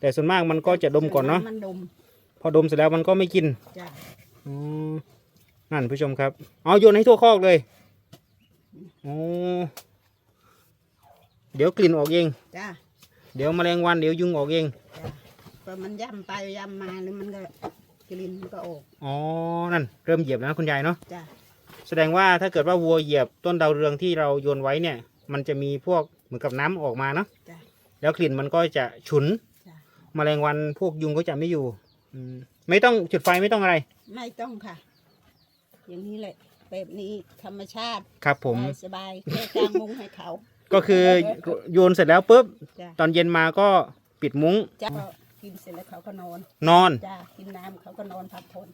แต่ส่วนมากมันก็จะดมก่อนเนาะมันดมพอดมเสร็จแล้วมันก็ไม่กินจ้ะอ๋อนั่นผู้ชมครับ เอาโยนให้ทั่วคอกเลยโอ้เดี๋ยวกลิ่นออกเอง จ้ะเดี๋ยวแมลงวันเดี๋ยวยุงออกเองจ้ะพอมันย่ำไปย่ำมาแล้วมันก็กลิ่นมันก็ออกอ๋อ นั่นเริ่มเหยียบแล้วนะคุณยายเนาะ จ้ะแสดงว่าถ้าเกิดว่าวัวเหยียบต้นดาวเรืองที่เราโยนไว้เนี่ย มันจะมีพวกเหมือนกับน้ำออกมาเนาะ จ้ะแล้วกลิ่นมันก็จะฉุน จ้ะแมลงวันพวกยุงก็จะไม่อยู่ อืมไม่ต้องจุดไฟไม่ต้องอะไร ไม่ต้องค่ะ อย่างนี้แหละ แบบนี้ธรรมชาติครับผม สบายๆแค่กางมุ้งให้เขา ก็คือโยนเสร็จแล้วปุ๊บจ้ะ ตอนเย็นมาก็ปิดมุ้งจ้ะก็กินเสร็จแล้วเขาก็นอนนอน จ้ะกินน้ำเขาก็นอนพักผ่อน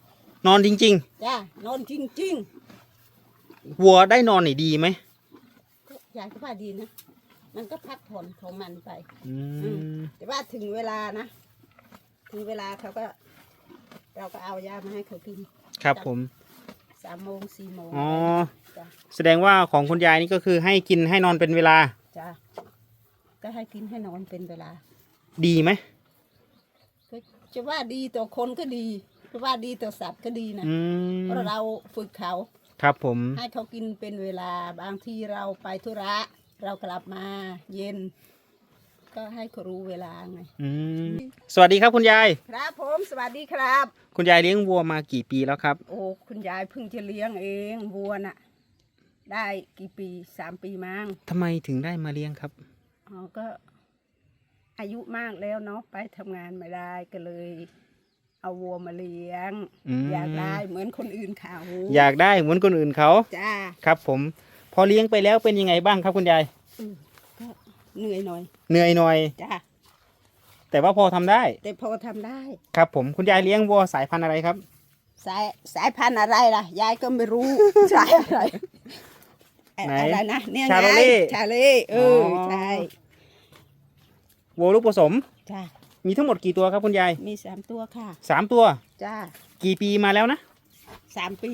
นอนจริง จ้ะนอนจริงๆ วัวได้นอนนี่ดีไหมๆก็ยายก็ว่าดีนะ มันก็พักผ่อนของมันไป อืมแต่ว่าถึงเวลานะ ถึงเวลาเขาก็ เราก็เอายามาให้เขากินครับผมสามโมงสี่โมงอ๋อจ้ะแสดงว่าของคุณยายนี่ก็คือให้กินให้นอนเป็นเวลาจ้ะก็ให้กินให้นอนเป็นเวลา ดีไหมก็จะว่าดีต่อคนก็ดีจะว่าดีต่อสัตว์ก็ดีนะอืมเพราะเราฝึกเขา ครับผม ให้เขากินเป็นเวลาบางทีเราไปธุระ เรากลับมาเย็น ก็ให้เขารู้เวลาไง อืมสวัสดีครับคุณยาย ครับผมสวัสดีครับ คุณยายเลี้ยงวัวมากี่ปีแล้วครับ โอ้คุณยายเพิ่งจะเลี้ยงเองวัวน่ะ ได้กี่ปีสามปีมั้งทำไมถึงได้มาเลี้ยงครับ อ๋อก็ อายุมากแล้วเนาะไปทำงานไม่ได้ก็เลย เอาวัวมาเลี้ยง อืม อยากได้เหมือนคนอื่นเขาอยากได้เหมือนคนอื่นเขา จ้า ครับผม พอเลี้ยงไปแล้วเป็นยังไงบ้างครับคุณยาย อืมก็เหนื่อยหน่อยเหนื่อยหน่อย จ้าแต่ว่าพอทำได้ แต่พอทำได้ ครับผมคุณยายเลี้ยงวัวสายพันธุ์อะไรครับ สายสายพันธุ์อะไรล่ะ ยายก็ไม่รู้ สายอะไรเอ่อไหนอะไรนะเนี่ยชาโลไงเล่ชาเล่เออออ ใช่วัวลูกผสม จ้ามีทั้งหมดกี่ตัวครับคุณยายมีสามตัวค่ะสามตัว จ้ากี่ปีมาแล้วนะ สามปี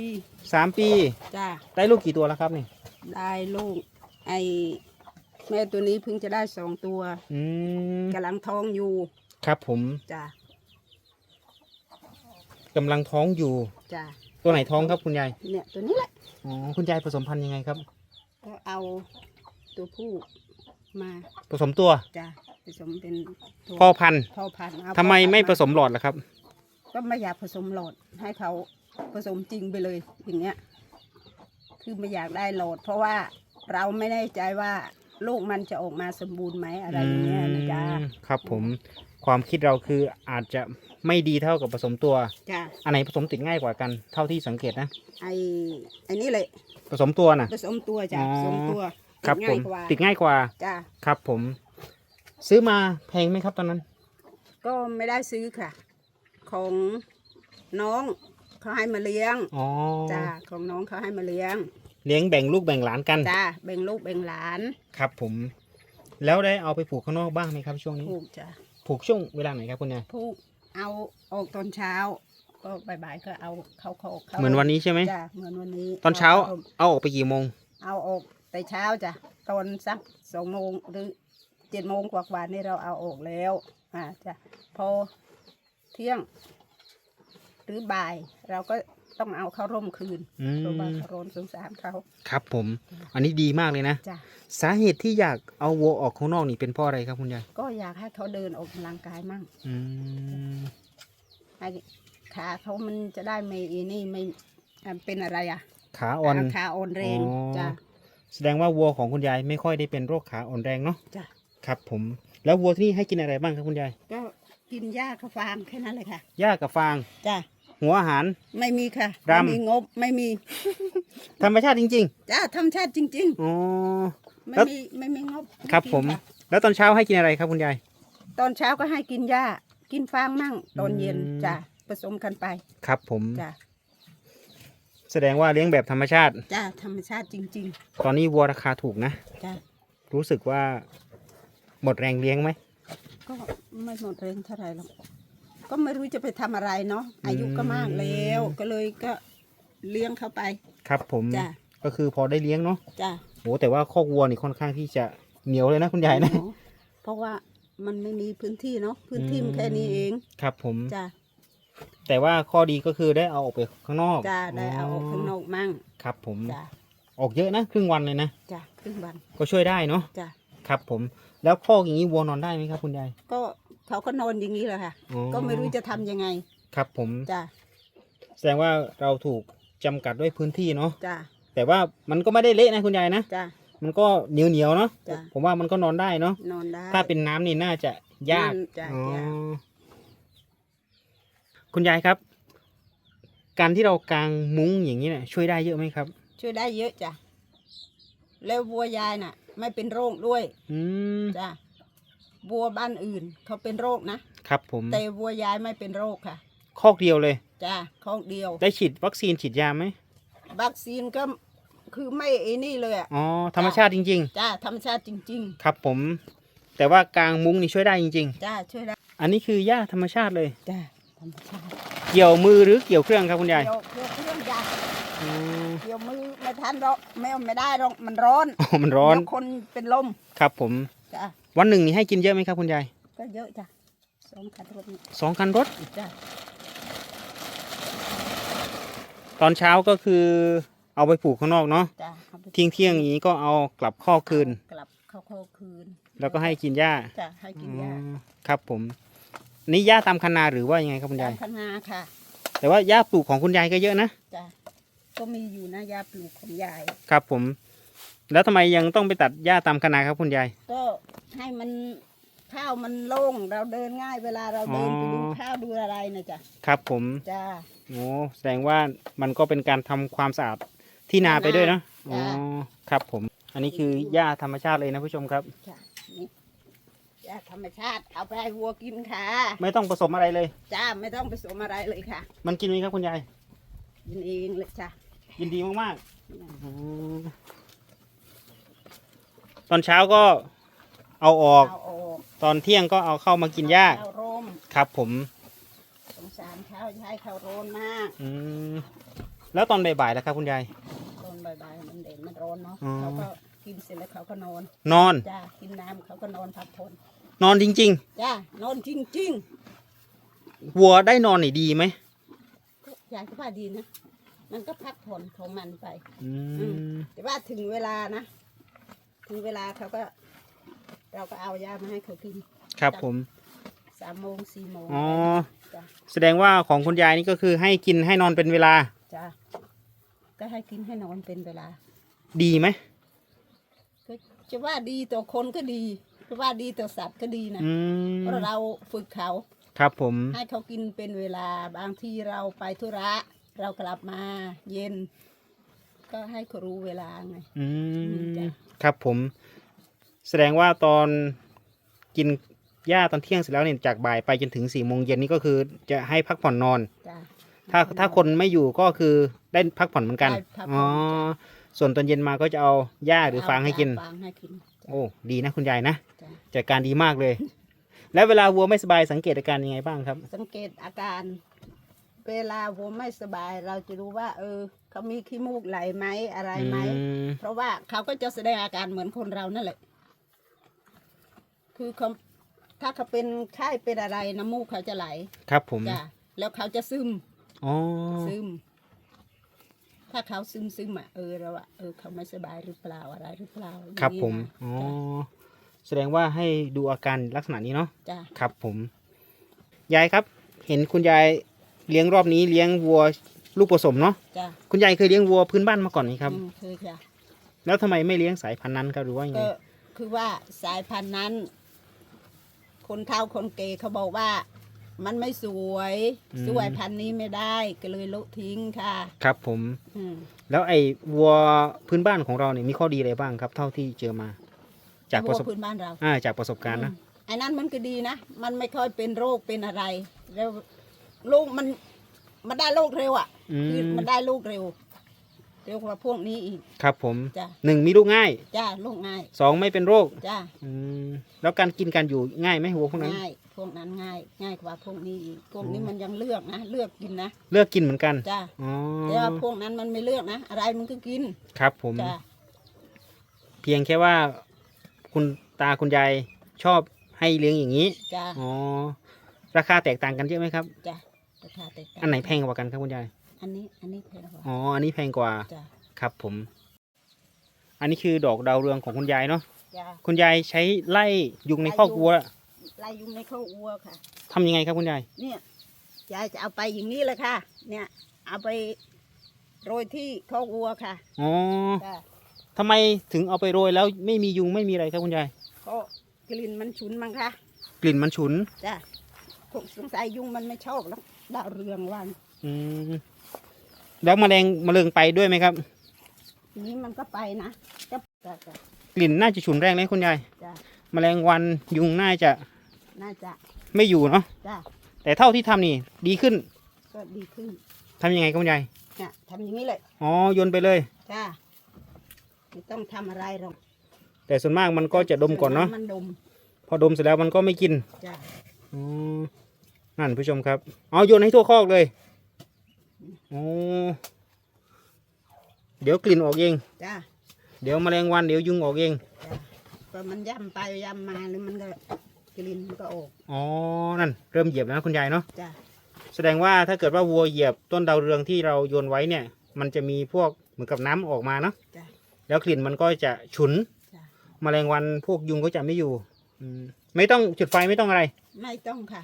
สามปี จ้าได้ลูกกี่ตัวแล้วครับนี่ได้ลูกไอแม่ตัวนี้เพิ่งจะได้สองตัวอืมกำลังท้องอยู่ครับผมจ้ากำลังท้องอยู่ จ้าตัวไหนท้องครับคุณยายเนี่ยตัวนี้แหละอ๋อคุณยายผสมพันธุ์ยังไงครับ ก็เอาตัวผู้มาผสมตัวจ้าผสมเป็นตัวพ่อพันธุ์พ่อพันธุ์เอาทำไมพ่อพันธุ์ไม่ผสมหลอดล่ะครับ ก็ไม่อยากผสมหลอดให้เขา ผสมจริงไปเลยอย่างเงี้ย คือไม่อยากได้หลอดเพราะว่าเราไม่แน่ใจว่าลูกมันจะออกมาสมบูรณ์ไหมอะไรอย่างเงี้ยนะจ๊ะอืมครับผมความคิดเราคืออาจจะไม่ดีเท่ากับผสมตัว จ้าอันไหนผสมติดง่ายกว่ากันเท่าที่สังเกตนะ ไอไอนี่เลยผสมตัวน่ะ ผสมตัวจ้ะอ๋อ ผสมตัวครับติดผง่ามยกว่าติดง่ายกว่าจ้าครับผม ซื้อมาแพงไหมครับตอนนั้น ก็ไม่ได้ซื้อค่ะ ของน้อง เขาให้มาเลี้ยงอ๋อจ้าของน้องเขาให้มาเลี้ยง เลี้ยงแบ่งลูกแบ่งหลานกันจ้าแบ่งลูกแบ่งหลานครับผม แล้วได้เอาไปผูกข้างนอกบ้างไหมครับ ช่วงนี้ผูกจ้าผูกช่วงเวลาไหนครับคุณยายผูกเอาออกตอนเช้า ก็บ่ายๆก็เอาเข้าคอกเข้าเหมือนวันนี้ใช่ไหมจ้ะเหมือนวันนี้ ตอนเช้าเอาเอาออกไปกี่โมง เอาออกแต่เช้าจ้ะตอนสักสองโมงหรือเจ็ดโมงกว่าๆนี่เราเอาออกแล้วอ่าจ้ะพอเที่ยง หรือบ่าย เราก็ต้องเอาเข้าร่มคืนอืเพราะว่ามเขาโรนสงสารเขา ครับผม อันนี้ดีมากเลยนะ จ้ะ สาเหตุที่อยากเอาวัวออกข้างนอกนี่เป็นเพราะอะไรครับคุณยายก็อยากให้เขาเดินออกกำลังกายมั่งอืมให้ขาเขามันจะได้ไม่อีนี่ไม่อ่าเป็นอะไรอะขาอ่อน ขาอ่อนแรงอ๋อ จ้ะ แสดงว่าวัวของคุณยายไม่ค่อยได้เป็นโรคขาอ่อนแรงเนาะจ้ะ ครับผม แล้ววัวที่นี่ให้กินอะไรบ้างครับคุณยายก็กินหญ้าข้าวฟางแค่นั้นเลยค่ะหญ้ากับฟาง จ้ะ หัวอาหาร ไม่มีค่ะรำ ไม่มีงบไม่มีธรรมชาติจริงจ้าธรรมชาติจริง ๆอ๋อ ๆ ไม่แล้ว มีไม่มีงบครับไกินผมะแล้วตอนเช้าให้กินอะไรครับคุณยาย ตอนเช้าก็ให้กินหญ้า กินฟางมั่ง ตอนเย็นอืม จ้ะผสมกันไปครับ ผมจ้ะแสดงว่าเลี้ยงแบบธรรมชาติ จ้าธรรมชาติจริง ตอนนี้วัวราคาถูกนะ ๆจ้ะรู้สึกว่า หมดแรงเลี้ยงไหมก็ไม่หมดแรงเท่าไหร่หรอก ก็ไม่รู้จะไปทำอะไรเนาะอายุก็มากแล้ว ก็เลยก็เลี้ยงเขาไป ครับผมจ้ะ ก็คือพอได้เลี้ยงเนาะจ้ะโหแต่ว่าคอกวัวนี่ค่อนข้างที่จะเหนียวเลยนะคุณยายนะเพราะว่ามันไม่มีพื้นที่เนาะพื้นที่มันแค่นี้เองครับผม จ้ะแต่ว่าข้อดีก็คือได้เอาออกไปข้างนอกจ้ะได้เอาออกข้างนอกมั่งครับผม จ้ะออกเยอะนะครึ่งวันเลยนะ จ้ะครึ่งวันก็ช่วยได้เนาะจ้ะครับผม แล้วคอกอย่างนี้วัวนอนได้ไหมครับคุณยายก็ เขาก็นอนอย่างนี้แหละค่ะ อ๋อก็ไม่รู้จะทำยังไงครับผม จ้ะแสดงว่าเราถูกจำกัดด้วยพื้นที่เนาะจ้ะแต่ว่ามันก็ไม่ได้เละนะคุณยายนะ จ้ะ มันก็เหนียวเหนียวๆเนาะจ้ะ ผมว่ามันก็นอนได้เนาะนอนได้ ถ้าเป็นน้ำนี่น่าจะยากอืมจ้ะอ๋อจ้ะคุณยายครับ การที่เรากางมุ้งอย่างนี้เนี่ยช่วยได้เยอะไหมครับ ช่วยได้เยอะจ้ะแล้ววัวยายน่ะ ไม่เป็นโรคด้วยอืมจ้ะ วัวบ้านอื่น เขาเป็นโรคนะ ครับผมแต่วัวยายไม่เป็นโรคค่ะคอกเดียวเลยจ้ะข้องเดียว ได้ฉีดวัคซีนฉีดยาไหมวัคซีนก็คือไม่ไอ้นี่เลยอะอ๋อธรรมชาติจริงจ้าธรรมชาติจริง ๆ ครับผม แต่ว่ากางมุ้งนี่ช่วยได้จริงๆจ้าช่วยได้ๆอันนี้คือหญ้าธรรมชาติเลยจ้าธรรมชาติเกี่ยวมือหรือเกี่ยวเครื่องครับคุณยายเกี่ยวเกี่ยวเครื่องยาอ๋อเกี่ยวมือไม่ทันหรอกไม่เอาไม่ได้หรอกมันร้อนอ๋อมันร้อนเดี๋ยวคนเป็นลมครับผมจ้า วันหนึ่งนี่ให้กินเยอะไหมครับคุณยายก็เยอะจ้ะสองคันรถนี่สองคันรถ จ้าตอนเช้าก็คือเอาไปปลูกข้างนอกเนาะจ้าอาไปเที่ยงเที่ยงอย่างนี้ก็เอากลับข้อกคืน กลับเข้าเข้าคืนแล้วก็ให้กินหญ้าจ้าให้กินยาอ๋อครับผม นี่หญ้าตามคันนาหรือว่ายังไงครับคุณายตายมคณะค่ะแต่ว่าหญ้าปลูกของคุณยายก็เยอะนะ จ้าก็มีอยู่นะยาปลูกของยาย ครับผม แล้วทำไมยังต้องไปตัดหญ้าตามคันนาครับคุณยาย ก็ให้มันข้าวมันโล่งเราเดินง่ายเวลาเราเดินไปดูอ๋อข้าวดูอะไรนะจ้ะครับผมจ้า โอ้แสดงว่ามันก็เป็นการทำความสะอาดที่นาไปด้วยเนอะอ๋อจ้ะ ครับผม อันนี้คือหญ้าธรรมชาติเลยนะผู้ชมครับ จ้ะนี่จ้าธรรมชาติเอาไปให้วัวกินค่ะไม่ต้องผสมอะไรเลย จ้าไม่ต้องผสมอะไรเลยค่ะมันกินไหมครับคุณยายกินเองเลยจ้ะ ยินดีมากๆอ๋อ ตอนเช้าก็เอาออก เอาออกตอนเที่ยงก็เอาเข้ามากินหญ้าข้าวร่มครับ ผมสงสารข้าวใช้ข้าวโรนมากอืมแล้วตอนบ่ายๆแล้วครับ คุณยายตอนบ่ายๆมันเด่นมันร้อนเนาะอ๋อเขาก็กินเสร็จแล้วเขาก็นอนนอน จ้ากินน้ำเขาก็นอนพักผ่อนนอนจริง จ้านอนจริงๆ วัวได้นอนนี่ดีไหมๆก็ยายก็ว่าดีนะมันก็พักผ่อนของมันไป อืม แต่ว่าถึงเวลานะ ถึงเวลาเขาก็ เราก็เอายามาให้เขากินครับผมสามโมงสี่โมงอ๋อจ้ะแสดงว่าของคุณยายนี่ก็คือให้กินให้นอนเป็นเวลาจ้ะก็ให้กินให้นอนเป็นเวลา ดีไหมก็จะว่าดีต่อคนก็ดีจะว่าดีต่อสัตว์ก็ดีนะอืมเพราะเราฝึกเขา ครับผมให้เขากินเป็นเวลาบางทีเราไปธุระ เรากลับมาเย็น ก็ให้เขารู้เวลาไง อือืมมจ้ะ ครับผม แสดงว่าตอนกินหญ้าตอนเที่ยงเสร็จแล้วเนี่ยจากบ่ายไปจนถึงสี่โมงเย็นนี่ก็คือจะให้พักผ่อนนอน จ้ะ ถ้าถ้าคนไม่อยู่ก็คือได้พักผ่อนเหมือนกันได้พักผ่อน อ๋อส่วนตอนเย็นมาก็จะเอาหญ้าหรือฟางให้กิน ฟางให้กินจ้ะ โอ้ดีนะคุณยายนะจ้ะ จัดการดีมากเลย แล้วเวลาวัวไม่สบายสังเกตอาการยังไงบ้างครับ สังเกตอาการ เวลาวัวไม่สบายเราจะรู้ว่า เออ เขามีขี้มูกไหลไหมอะไรไหมอืมเพราะว่าเขาก็จะแสดงอาการเหมือนคนเรานั่นแหละ คือเขาถ้าเขาเป็นไข้เป็นอะไรน้ำมูกเขาจะไหลครับผมจ้ะแล้วเขาจะซึมอ๋อซึม ถ้าเขาซึมซึมอะเออเราอะเออเขาไม่สบายหรือเปล่าอะไรหรือเปล่าอย่างครับนี้ผมนะอ๋อแสดงว่าให้ดูอาการลักษณะนี้เนาะจ้ะครับผม ยายครับ เห็นคุณยายเลี้ยงรอบนี้เลี้ยงวัว ลูกผสมเนาะจ้ะคุณยายเคยเลี้ยงวัวพื้นบ้านมาก่อนไหมครับ อืมคือค่ะแล้วทำไมไม่เลี้ยงสายพันธุ์นั้นครับหรือว่ายังไงก็คือว่าสายพันธุ์นั้น คนเฒ่าคนเกเขาบอกว่า มันไม่สวยสวยพันธุ์นี้ไม่ได้ก็เลยละทิ้งค่ะ ครับ ผม อืมแล้วไอ้วัวพื้นบ้านของเราเนี่ยมีข้อดีอะไรบ้างครับ เท่าที่เจอมา จากประสบวัวพื้นบ้านเราอ่าจากประสบการณ์นะ อืมไอ้นั้นมันก็ดีนะ มันไม่ค่อยเป็นโรคเป็นอะไร แล้วลูกมัน มันได้ลูกเร็วอะอืคือมมันได้ลูกเร็ว เร็วกว่าพวกนี้อีก ครับผมจ้ะ หนึ่งมีลูกง่ายจ้าลูกง่ายสองไม่เป็นโรคจ้าอืมแล้วการกินการอยู่ง่ายไหมวัวพวกนั้น ง่าย พวกนั้นง่าย ง่ายกว่าพวกนี้อีกพวกนี้อ๋อมันยังเลือกนะเลือกกินนะเลือกกินเหมือนกันจ้าอ๋อแต่ว่าพวกนั้นมันไม่เลือกนะ อะไรมันก็กินครับผม จ้าเพียงแค่ว่า คุณตาคุณยายชอบให้เลี้ยงอย่างนี้จ้าอ๋อราคาแตกต่างกันเยอะไหมครับ จ้ารา คาแตกต่างอันไหนแพงกว่ากันครับคุณยาย อันนี้อันนี้แพงกว่าอ๋อ อันนี้แพงกว่า จ้าครับผม อันนี้คือดอกดาวเรืองของคุณยายเนาะ จ้าคุณยายใช้ไล่ยุงในคอกวัวไล่ยุงในข้าววัวค่ะ ทำยังไงครับคุณยาย เนี่ยยายจะเอาไปอย่างนี้เลยค่ะ เนี่ย เอาไปโรยที่ข้าววัวค่ะอ๋อจ้าทำไมถึงเอาไปโรยแล้วไม่มียุงไม่มีอะไรครับคุณยาย ก็กลิ่นมันฉุนมั้งคะกลิ่นมันฉุน จ้าคงสงสัยยุงมันไม่ชอบแล้ว ดาวเรืองวันอืมแล้วแมลงแมลงไปด้วยไหมครับทีนี้มันก็ไปนะจ้าจ้าจ้ากลิ่นน่าจะฉุนแรงเลยคุณยายจ้าแมลงวันยุงน่าจะน่าจะไม่อยู่เนาะจ้าแต่เท่าที่ทำนี่ ดีขึ้นก็ดีขึ้นทำยังไงครับคุณยายเนี่ยทำอย่างนี้เลยอ๋อโยนไปเลย จ้าไม่ต้องทำอะไรหรอกแต่ส่วนมากมันก็จะดมก่อนเนาะมันดมพอดมเสร็จแล้วมันก็ไม่กินจ้าอ๋อ นั่นผู้ชมครับ เอาโยนให้ทั่วคอกเลยโอ้เดี๋ยวกลิ่นออกเอง จ้าเดี๋ยวแมลงวันเดี๋ยวยุงออกเองจ้าก็มันย่ำไปย่ำมาหรือมันก็กลิ่นมันก็ออกอ๋อ นั่นเริ่มเหยียบแล้วนะคุณยายเนาะ จ้าแสดงว่าถ้าเกิดว่าวัวเหยียบต้นดาวเรืองที่เราโยนไว้เนี่ย มันจะมีพวกเหมือนกับน้ำออกมาเนาะ จ้า แล้วกลิ่นมันก็จะฉุน จ้าแมลงวันพวกยุงก็จะไม่อยู่อืมไม่ต้องจุดไฟไม่ต้องอะไร ไม่ต้องค่ะ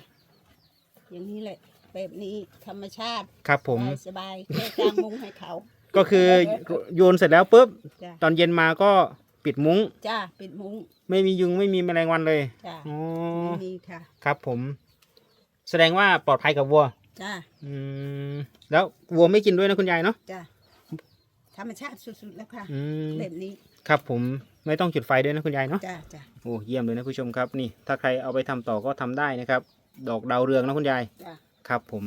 อย่างนี้แหละ แบบนี้ธรรมชาติครับผม สบายๆแค่กางมุ้งให้เขา ก็คือโยนเสร็จแล้วปุ๊บ จ้าตอนเย็นมาก็ปิดมุ้ง จ้าปิดมุ้งไม่มียุงไม่มีแมลงวันเลยจ้าอ๋อไม่มีค่ะ ครับผม แสดงว่าปลอดภัยกับวัว จ้าอืม แล้ววัวไม่กินด้วยนะคุณยายเนาะจ้าธรรมชาติสุดๆแล้วค่ะ อืมแบบนี้ครับผมไม่ต้องจุดไฟด้วยนะคุณยายเนาะ จ้าจ้า โอ้เยี่ยมเลยนะผู้ชมครับนี่ถ้าใครเอาไปทำต่อก็ทำได้นะครับ ดอกดาวเรืองนะคุณยาย จ้าครับผม